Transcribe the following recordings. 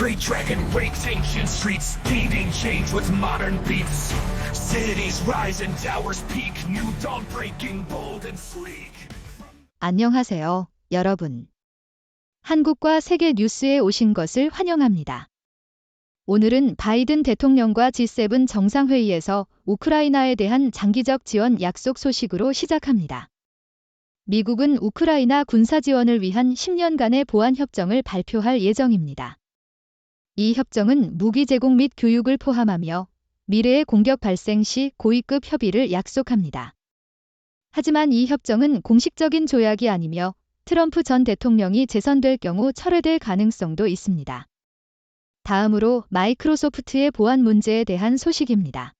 Great dragon breaks ancient streets, beating change with modern beats. Cities rise and towers peak, new dawn breaking bold and sleek. 안녕하세요, 여러분. 한국과 세계 뉴스에 오신 것을 환영합니다. 오늘은 바이든 대통령과 G7 정상회의에서 우크라이나에 대한 장기적 지원 약속 소식으로 시작합니다. 미국은 우크라이나 군사 지원을 위한 10년간의 보안 협정을 발표할 예정입니다. 이 협정은 무기 제공 및 교육을 포함하며 미래의 공격 발생 시 고위급 협의를 약속합니다. 하지만 이 협정은 공식적인 조약이 아니며 트럼프 전 대통령이 재선될 경우 철회될 가능성도 있습니다. 다음으로 마이크로소프트의 보안 문제에 대한 소식입니다.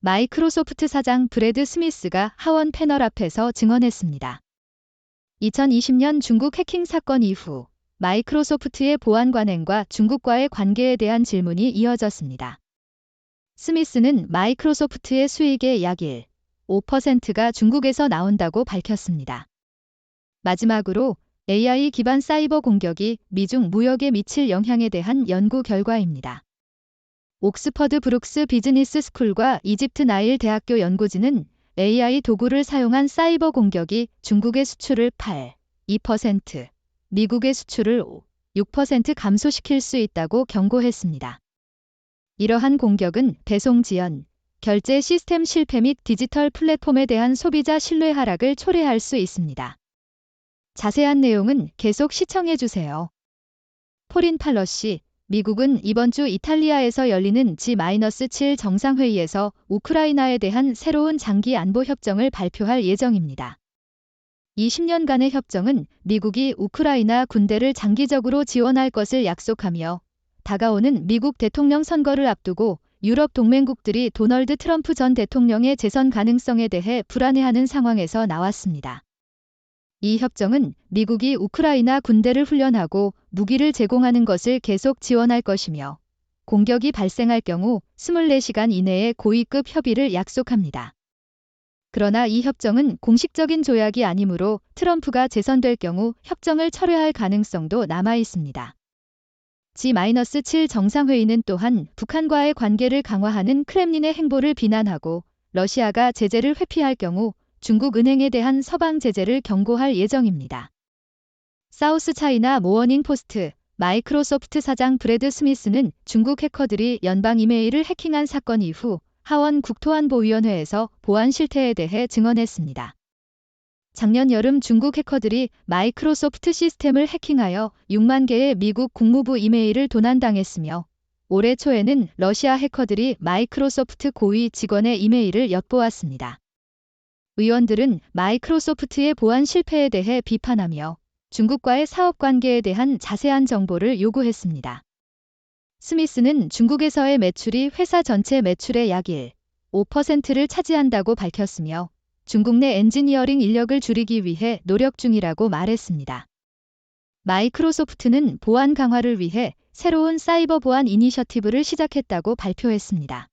마이크로소프트 사장 브래드 스미스가 하원 패널 앞에서 증언했습니다. 2020년 중국 해킹 사건 이후 마이크로소프트의 보안 관행과 중국과의 관계에 대한 질문이 이어졌습니다. 스미스는 마이크로소프트의 수익의 약 1, 5%가 중국에서 나온다고 밝혔습니다. 마지막으로 AI 기반 사이버 공격이 미중 무역에 미칠 영향에 대한 연구 결과입니다. 옥스퍼드 브룩스 비즈니스 스쿨과 이집트 나일 대학교 연구진은 AI 도구를 사용한 사이버 공격이 중국의 수출을 8, 2%, 미국의 수출을 5, 6% 감소시킬 수 있다고 경고했습니다. 이러한 공격은 배송 지연, 결제 시스템 실패 및 디지털 플랫폼에 대한 소비자 신뢰 하락을 초래할 수 있습니다. 자세한 내용은 계속 시청해 주세요. 포린 팔러 씨, 미국은 이번 주 이탈리아에서 열리는 G-7 정상회의에서 우크라이나에 대한 새로운 장기 안보 협정을 발표할 예정입니다. 이 10년간의 협정은 미국이 우크라이나 군대를 장기적으로 지원할 것을 약속하며 다가오는 미국 대통령 선거를 앞두고 유럽 동맹국들이 도널드 트럼프 전 대통령의 재선 가능성에 대해 불안해하는 상황에서 나왔습니다. 이 협정은 미국이 우크라이나 군대를 훈련하고 무기를 제공하는 것을 계속 지원할 것이며 공격이 발생할 경우 24시간 이내에 고위급 협의를 약속합니다. 그러나 이 협정은 공식적인 조약이 아니므로 트럼프가 재선될 경우 협정을 철회할 가능성도 남아 있습니다. G-7 정상회의는 또한 북한과의 관계를 강화하는 크렘린의 행보를 비난하고 러시아가 제재를 회피할 경우 중국 은행에 대한 서방 제재를 경고할 예정입니다. 사우스 차이나 모어닝 포스트 마이크로소프트 사장 브래드 스미스는 중국 해커들이 연방 이메일을 해킹한 사건 이후 하원 국토안보위원회에서 보안 실태에 대해 증언했습니다. 작년 여름 중국 해커들이 마이크로소프트 시스템을 해킹하여 6만 개의 미국 국무부 이메일을 도난당했으며 올해 초에는 러시아 해커들이 마이크로소프트 고위 직원의 이메일을 엿보았습니다. 의원들은 마이크로소프트의 보안 실패에 대해 비판하며 중국과의 사업 관계에 대한 자세한 정보를 요구했습니다. 스미스는 중국에서의 매출이 회사 전체 매출의 약 1, 5%를 차지한다고 밝혔으며 중국 내 엔지니어링 인력을 줄이기 위해 노력 중이라고 말했습니다. 마이크로소프트는 보안 강화를 위해 새로운 사이버 보안 이니셔티브를 시작했다고 발표했습니다.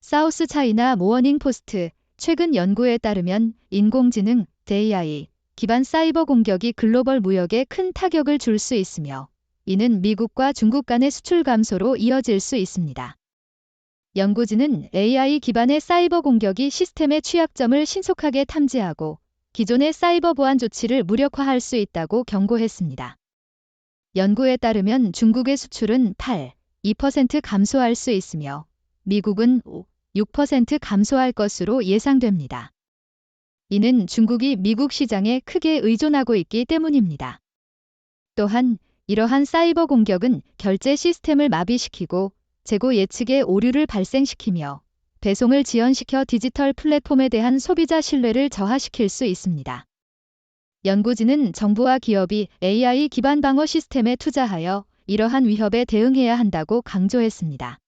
사우스 차이나 모어닝 포스트 최근 연구에 따르면 인공지능, AI 기반 사이버 공격이 글로벌 무역에 큰 타격을 줄 수 있으며 이는 미국과 중국 간의 수출 감소로 이어질 수 있습니다. 연구진은 AI 기반의 사이버 공격이 시스템의 취약점을 신속하게 탐지하고 기존의 사이버 보안 조치를 무력화할 수 있다고 경고했습니다. 연구에 따르면 중국의 수출은 8, 2% 감소할 수 있으며 미국은 5, 6% 감소할 것으로 예상됩니다. 이는 중국이 미국 시장에 크게 의존하고 있기 때문입니다. 또한 이러한 사이버 공격은 결제 시스템을 마비시키고 재고 예측에 오류를 발생시키며 배송을 지연시켜 디지털 플랫폼에 대한 소비자 신뢰를 저하시킬 수 있습니다. 연구진은 정부와 기업이 AI 기반 방어 시스템에 투자하여 이러한 위협에 대응해야 한다고 강조했습니다.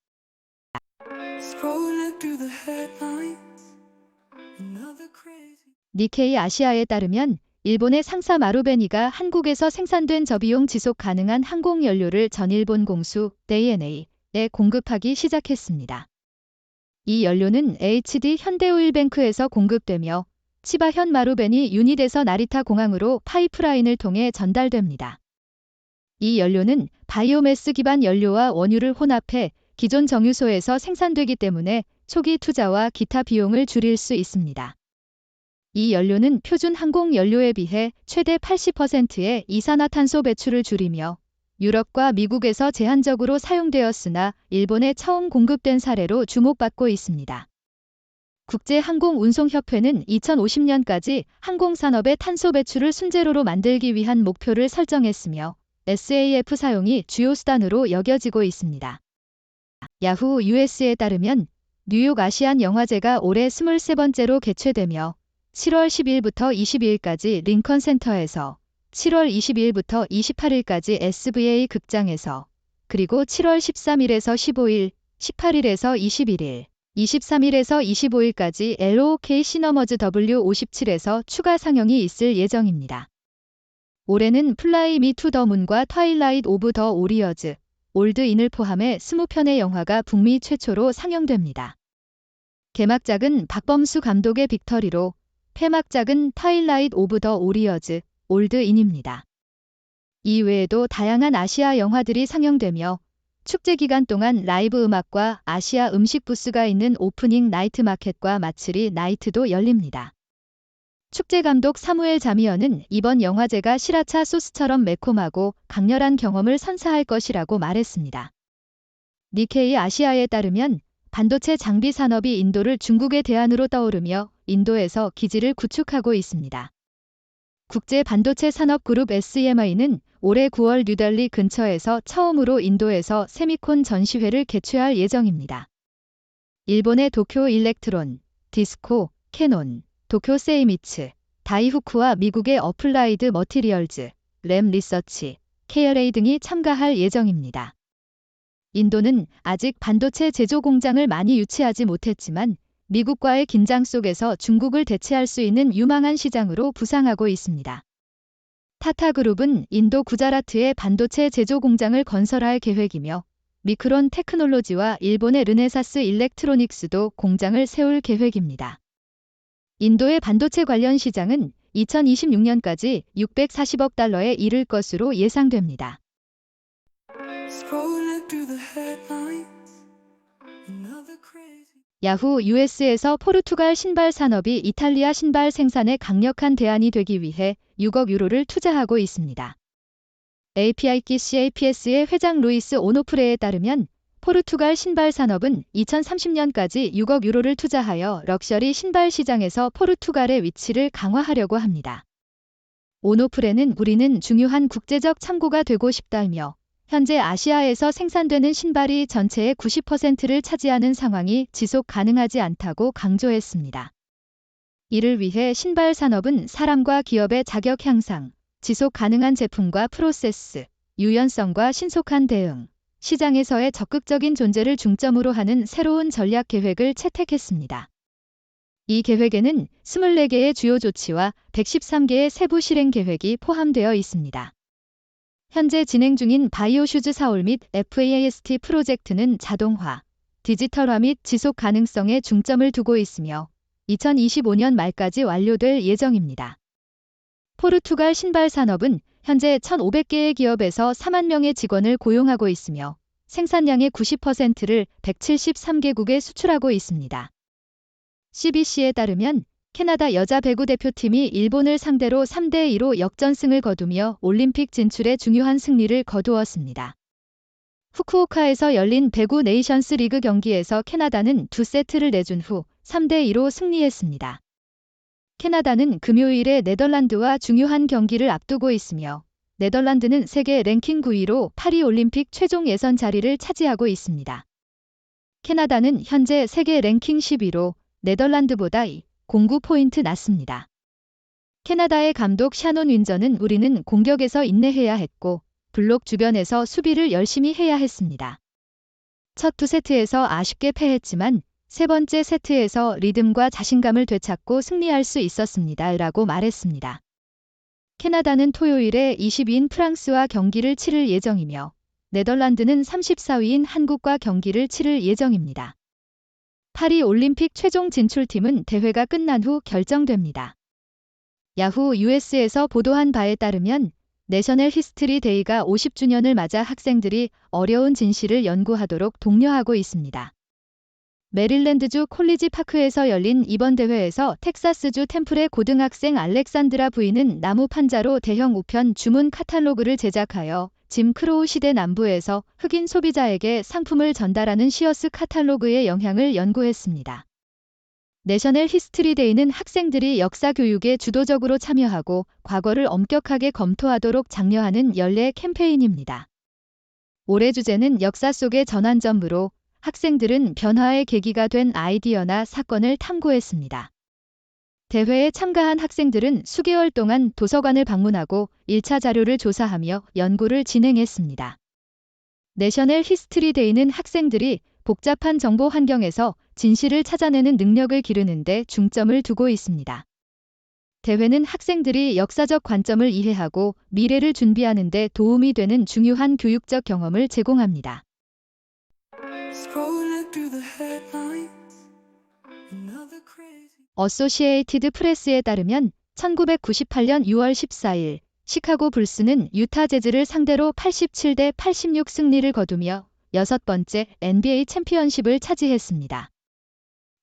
니케이 아시아에 따르면 일본의 상사 마루베니가 한국에서 생산된 저비용 지속 가능한 항공 연료를 전 일본 공수 DNA에 공급하기 시작했습니다. 이 연료는 HD 현대오일뱅크에서 공급되며 치바현 마루벤이 유닛에서 나리타 공항으로 파이프라인을 통해 전달됩니다. 이 연료는 바이오매스 기반 연료와 원유를 혼합해 기존 정유소에서 생산되기 때문에 초기 투자와 기타 비용을 줄일 수 있습니다. 이 연료는 표준 항공 연료에 비해 최대 80%의 이산화탄소 배출을 줄이며 유럽과 미국에서 제한적으로 사용되었으나 일본에 처음 공급된 사례로 주목받고 있습니다. 국제항공운송협회는 2050년까지 항공산업의 탄소 배출을 순제로로 만들기 위한 목표를 설정했으며 SAF 사용이 주요 수단으로 여겨지고 있습니다. 야후 US에 따르면 뉴욕 아시안 영화제가 올해 23번째로 개최되며 7월 10일부터 22일까지 링컨 센터에서 7월 22일부터 28일까지 SVA 극장에서 그리고 7월 13일에서 15일, 18일에서 21일, 23일에서 25일까지 LOK 시너머즈 W57에서 추가 상영이 있을 예정입니다. 올해는 플라이 미투 더 문과 트와일라이트 오브 더 오리어즈, 올드 인을 포함해 20편의 영화가 북미 최초로 상영됩니다. 개막작은 박범수 감독의 빅터리로, 폐막작은 타일라이트 오브 더 오리어즈, 올드 인입니다. 이외에도 다양한 아시아 영화들이 상영되며 축제 기간 동안 라이브 음악과 아시아 음식 부스가 있는 오프닝 나이트 마켓과 마츠리 나이트도 열립니다. 축제 감독 사무엘 자미언은 이번 영화제가 시라차 소스처럼 매콤하고 강렬한 경험을 선사할 것이라고 말했습니다. 니케이 아시아에 따르면 반도체 장비 산업이 인도를 중국의 대안으로 떠오르며 인도에서 기지를 구축하고 있습니다. 국제 반도체 산업 그룹 SMI는 올해 9월 뉴델리 근처에서 처음으로 인도에서 세미콘 전시회를 개최할 예정입니다. 일본의 도쿄 일렉트론, 디스코, 캐논, 도쿄 세이미츠, 다이후쿠와 미국의 어플라이드 머티리얼즈, 램 리서치, 케어레이 등이 참가할 예정입니다. 인도는 아직 반도체 제조 공장을 많이 유치하지 못했지만 미국과의 긴장 속에서 중국을 대체할 수 있는 유망한 시장으로 부상하고 있습니다. 타타그룹은 인도 구자라트에 반도체 제조 공장을 건설할 계획이며 미크론 테크놀로지와 일본의 르네사스 일렉트로닉스도 공장을 세울 계획입니다. 인도의 반도체 관련 시장은 2026년까지 640억 달러에 이를 것으로 예상됩니다. 야후 US에서 포르투갈 신발 산업이 이탈리아 신발 생산에 강력한 대안이 되기 위해 6억 유로를 투자하고 있습니다. API키 CAPS의 회장 루이스 오노프레에 따르면 포르투갈 신발 산업은 2030년까지 6억 유로를 투자하여 럭셔리 신발 시장에서 포르투갈의 위치를 강화하려고 합니다. 오노프레는 우리는 중요한 국제적 참고가 되고 싶다며 현재 아시아에서 생산되는 신발이 전체의 90%를 차지하는 상황이 지속 가능하지 않다고 강조했습니다. 이를 위해 신발 산업은 사람과 기업의 자격 향상, 지속 가능한 제품과 프로세스, 유연성과 신속한 대응, 시장에서의 적극적인 존재를 중점으로 하는 새로운 전략 계획을 채택했습니다. 이 계획에는 24개의 주요 조치와 113개의 세부 실행 계획이 포함되어 있습니다. 현재 진행 중인 바이오슈즈 사올 및 FAST 프로젝트는 자동화, 디지털화 및 지속 가능성에 중점을 두고 있으며 2025년 말까지 완료될 예정입니다. 포르투갈 신발 산업은 현재 1,500개의 기업에서 4만 명의 직원을 고용하고 있으며 생산량의 90%를 173개국에 수출하고 있습니다. CBC에 따르면 캐나다 여자 배구 대표팀이 일본을 상대로 3대 2로 역전승을 거두며 올림픽 진출에 중요한 승리를 거두었습니다. 후쿠오카에서 열린 배구 네이션스 리그 경기에서 캐나다는 두 세트를 내준 후 3대 2로 승리했습니다. 캐나다는 금요일에 네덜란드와 중요한 경기를 앞두고 있으며 네덜란드는 세계 랭킹 9위로 파리 올림픽 최종 예선 자리를 차지하고 있습니다. 캐나다는 현재 세계 랭킹 10위로 네덜란드보다 2, 공구 포인트 낮습니다. 캐나다의 감독 샤논 윈저는 우리는 공격에서 인내해야 했고 블록 주변에서 수비를 열심히 해야 했습니다. 첫 두 세트에서 아쉽게 패했지만 세 번째 세트에서 리듬과 자신감을 되찾고 승리할 수 있었습니다. 라고 말했습니다. 캐나다는 토요일에 20위인 프랑스와 경기를 치를 예정이며 네덜란드는 34위인 한국과 경기를 치를 예정입니다. 파리 올림픽 최종 진출팀은 대회가 끝난 후 결정됩니다. 야후 US에서 보도한 바에 따르면 내셔널 히스트리 데이가 50주년을 맞아 학생들이 어려운 진실을 연구하도록 독려하고 있습니다. 메릴랜드주 콜리지 파크에서 열린 이번 대회에서 텍사스주 템플의 고등학생 알렉산드라 부인은 나무 판자로 대형 우편 주문 카탈로그를 제작하여 짐 크로우 시대 남부에서 흑인 소비자에게 상품을 전달하는 시어스 카탈로그의 영향을 연구했습니다. 내셔널 히스트리 데이는 학생들이 역사 교육에 주도적으로 참여하고 과거를 엄격하게 검토하도록 장려하는 연례 캠페인입니다. 올해 주제는 역사 속의 전환점으로 학생들은 변화의 계기가 된 아이디어나 사건을 탐구했습니다. 대회에 참가한 학생들은 수개월 동안 도서관을 방문하고 1차 자료를 조사하며 연구를 진행했습니다. 내셔널 히스트리 데이는 학생들이 복잡한 정보 환경에서 진실을 찾아내는 능력을 기르는 데 중점을 두고 있습니다. 대회는 학생들이 역사적 관점을 이해하고 미래를 준비하는 데 도움이 되는 중요한 교육적 경험을 제공합니다. 어소시에이티드 프레스에 따르면 1998년 6월 14일 시카고 불스는 유타 재즈를 상대로 87대 86 승리를 거두며 여섯 번째 NBA 챔피언십을 차지했습니다.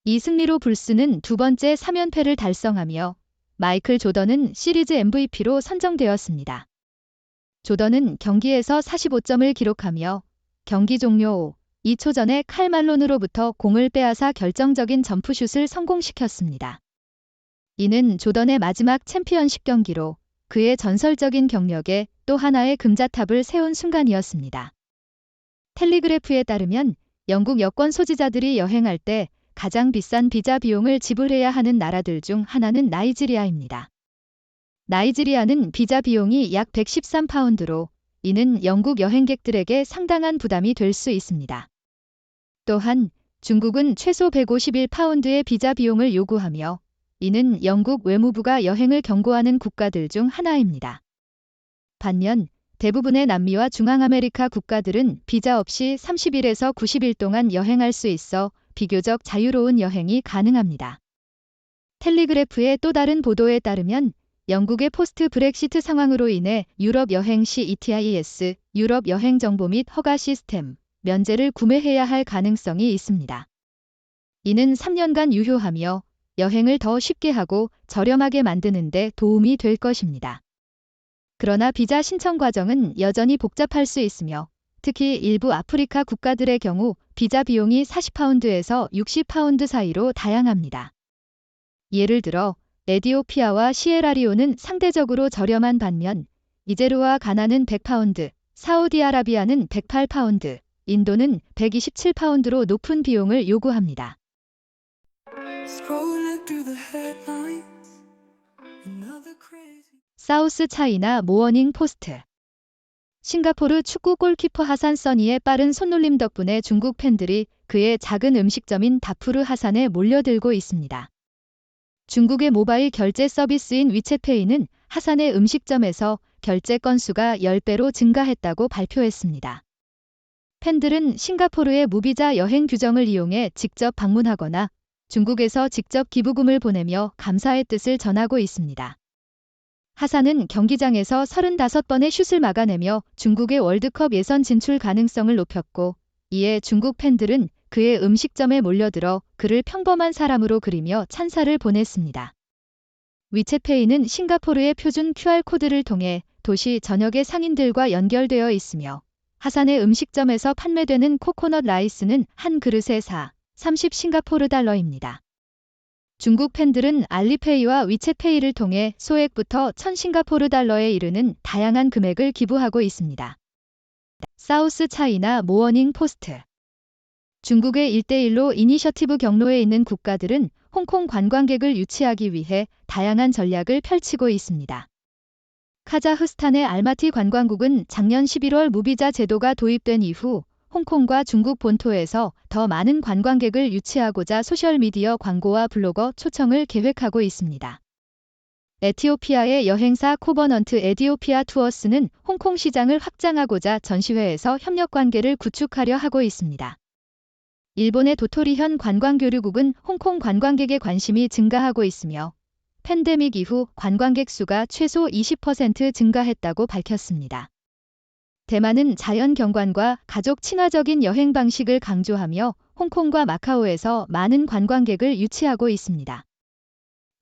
이 승리로 불스는 두 번째 3연패를 달성하며 마이클 조던은 시리즈 MVP로 선정되었습니다. 조던은 경기에서 45점을 기록하며 경기 종료 후 2초 전에 칼 말론으로부터 공을 빼앗아 결정적인 점프슛을 성공시켰습니다. 이는 조던의 마지막 챔피언십 경기로 그의 전설적인 경력에 또 하나의 금자탑을 세운 순간이었습니다. 텔리그래프에 따르면 영국 여권 소지자들이 여행할 때 가장 비싼 비자 비용을 지불해야 하는 나라들 중 하나는 나이지리아입니다. 나이지리아는 비자 비용이 약 113파운드로 이는 영국 여행객들에게 상당한 부담이 될 수 있습니다. 또한 중국은 최소 151파운드의 비자 비용을 요구하며 이는 영국 외무부가 여행을 경고하는 국가들 중 하나입니다. 반면 대부분의 남미와 중앙아메리카 국가들은 비자 없이 30일에서 90일 동안 여행할 수 있어 비교적 자유로운 여행이 가능합니다. 텔리그래프의 또 다른 보도에 따르면 영국의 포스트 브렉시트 상황으로 인해 유럽 여행 시 ETIS, 유럽 여행 정보 및 허가 시스템, 면제를 구매해야 할 가능성이 있습니다. 이는 3년간 유효하며 여행을 더 쉽게 하고 저렴하게 만드는 데 도움이 될 것입니다. 그러나 비자 신청 과정은 여전히 복잡할 수 있으며 특히 일부 아프리카 국가들의 경우 비자 비용이 40파운드에서 60파운드 사이로 다양합니다. 예를 들어 에디오피아와 시에라리온은 상대적으로 저렴한 반면 이제르와 가나는 100파운드, 사우디아라비아는 108파운드, 인도는 127파운드로 높은 비용을 요구합니다. 사우스 차이나 모어닝 포스트 싱가포르 축구 골키퍼 하산 써니의 빠른 손놀림 덕분에 중국 팬들이 그의 작은 음식점인 다푸르 하산에 몰려들고 있습니다. 중국의 모바일 결제 서비스인 위챗페이는 하산의 음식점에서 결제 건수가 10배로 증가했다고 발표했습니다. 팬들은 싱가포르의 무비자 여행 규정을 이용해 직접 방문하거나 중국에서 직접 기부금을 보내며 감사의 뜻을 전하고 있습니다. 하산은 경기장에서 35번의 슛을 막아내며 중국의 월드컵 예선 진출 가능성을 높였고 이에 중국 팬들은 그의 음식점에 몰려들어 그를 평범한 사람으로 그리며 찬사를 보냈습니다. 위챗페이는 싱가포르의 표준 QR코드를 통해 도시 전역의 상인들과 연결되어 있으며 하산의 음식점에서 판매되는 코코넛 라이스는 한 그릇에 4, 30 싱가포르 달러입니다. 중국 팬들은 알리페이와 위챗페이를 통해 소액부터 1000 싱가포르 달러에 이르는 다양한 금액을 기부하고 있습니다. 사우스 차이나 모어닝 포스트 중국의 1대1로 이니셔티브 경로에 있는 국가들은 홍콩 관광객을 유치하기 위해 다양한 전략을 펼치고 있습니다. 카자흐스탄의 알마티 관광국은 작년 11월 무비자 제도가 도입된 이후 홍콩과 중국 본토에서 더 많은 관광객을 유치하고자 소셜미디어 광고와 블로거 초청을 계획하고 있습니다. 에티오피아의 여행사 코버넌트 에디오피아 투어스는 홍콩 시장을 확장하고자 전시회에서 협력 관계를 구축하려 하고 있습니다. 일본의 도토리현 관광교류국은 홍콩 관광객의 관심이 증가하고 있으며 팬데믹 이후 관광객 수가 최소 20% 증가했다고 밝혔습니다. 대만은 자연 경관과 가족 친화적인 여행 방식을 강조하며 홍콩과 마카오에서 많은 관광객을 유치하고 있습니다.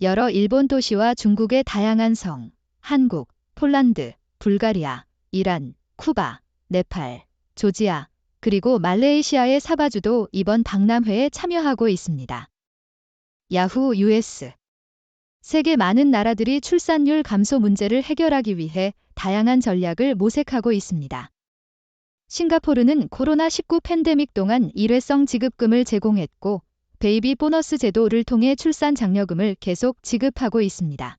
여러 일본 도시와 중국의 다양한 성, 한국, 폴란드, 불가리아, 이란, 쿠바, 네팔, 조지아, 그리고 말레이시아의 사바주도 이번 박람회에 참여하고 있습니다. 야후 US 세계 많은 나라들이 출산율 감소 문제를 해결하기 위해 다양한 전략을 모색하고 있습니다. 싱가포르는 코로나19 팬데믹 동안 일회성 지급금을 제공했고, 베이비 보너스 제도를 통해 출산 장려금을 계속 지급하고 있습니다.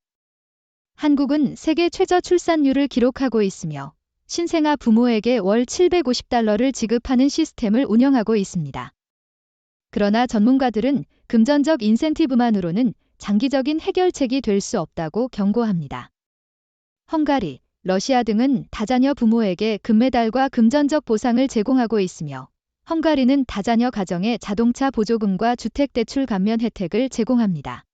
한국은 세계 최저 출산율을 기록하고 있으며, 신생아 부모에게 월 750달러를 지급하는 시스템을 운영하고 있습니다. 그러나 전문가들은 금전적 인센티브만으로는 장기적인 해결책이 될 수 없다고 경고합니다. 헝가리, 러시아 등은 다자녀 부모에게 금메달과 금전적 보상을 제공하고 있으며 헝가리는 다자녀 가정에 자동차 보조금과 주택대출 감면 혜택을 제공합니다.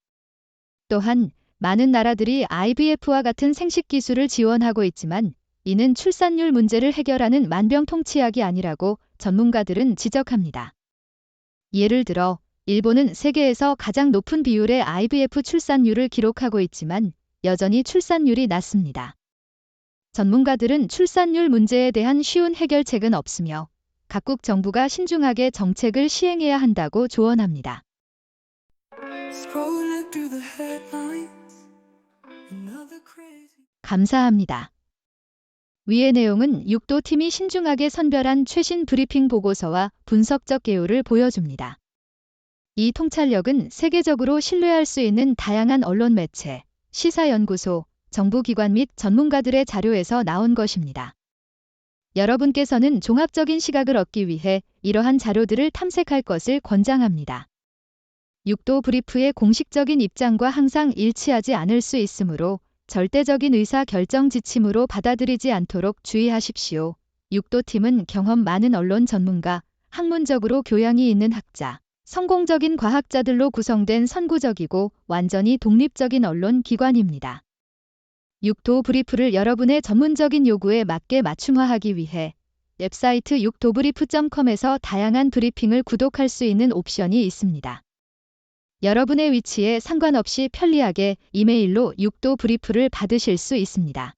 또한 많은 나라들이 IVF와 같은 생식 기술을 지원하고 있지만 이는 출산율 문제를 해결하는 만병통치약이 아니라고 전문가들은 지적합니다. 예를 들어 일본은 세계에서 가장 높은 비율의 IVF 출산율을 기록하고 있지만 여전히 출산율이 낮습니다. 전문가들은 출산율 문제에 대한 쉬운 해결책은 없으며 각국 정부가 신중하게 정책을 시행해야 한다고 조언합니다. 감사합니다. 위의 내용은 6도 팀이 신중하게 선별한 최신 브리핑 보고서와 분석적 개요를 보여줍니다. 이 통찰력은 세계적으로 신뢰할 수 있는 다양한 언론 매체, 시사연구소, 정부기관 및 전문가들의 자료에서 나온 것입니다. 여러분께서는 종합적인 시각을 얻기 위해 이러한 자료들을 탐색할 것을 권장합니다. 6도 브리프의 공식적인 입장과 항상 일치하지 않을 수 있으므로 절대적인 의사 결정 지침으로 받아들이지 않도록 주의하십시오. 6도 팀은 경험 많은 언론 전문가, 학문적으로 교양이 있는 학자, 성공적인 과학자들로 구성된 선구적이고 완전히 독립적인 언론 기관입니다. 6도 브리프를 여러분의 전문적인 요구에 맞게 맞춤화하기 위해 웹사이트 6도브리프.com에서 다양한 브리핑을 구독할 수 있는 옵션이 있습니다. 여러분의 위치에 상관없이 편리하게 이메일로 6도 브리프를 받으실 수 있습니다.